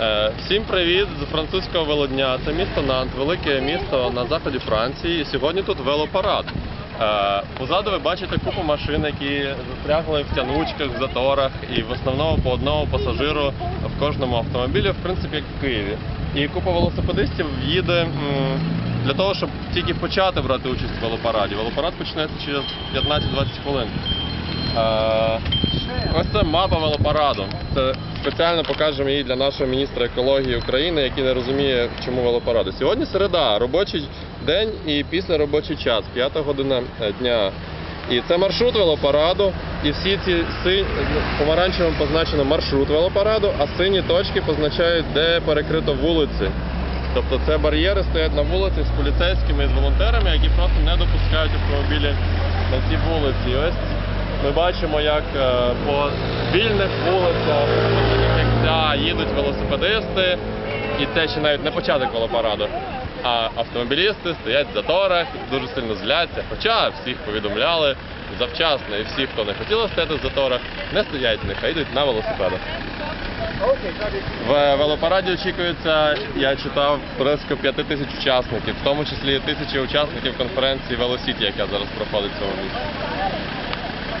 Е, Всім привіт з французького велодня. Це місто Нант, велике місто на заході Франції. Сьогодні тут велопарад. Е, Позаду ви бачите купу машин, які застрягли в тянучках, в заторах, і в основному по одному пасажиру в кожному автомобілі, в принципі, як в Києві. І купа велосипедистів їде для того, щоб тільки почати брати участь в велопараді. Велопарад почнеться через 15-20 хвилин. Це мапа велопараду. Це спеціально покажемо її для нашого міністра екології України, який не розуміє, чому велопаради. Сьогодні середа, робочий день і після робочий час, п'ята година е, дня. І це маршрут велопараду. І всі ці помаранчевим позначено маршрут велопараду, а сині точки позначають, де перекрито вулиці. Тобто це бар'єри стоять на вулиці з поліцейськими і з волонтерами, які просто не допускають автомобілі на ці вулиці. І ось ми бачимо, як е, по вільних вулицях, їдуть велосипедисти, і це ще навіть не початок велопараду. А автомобілісти стоять в заторах, дуже сильно зляться. Хоча всіх повідомляли завчасно, і всі, хто не хотіли стояти в заторах, не стоять а йдуть на велосипедах. В велопараді очікується, я читав, близько 5 тисяч учасників, в тому числі тисячі учасників конференції Велосіті, яка зараз проходить в цьому місці.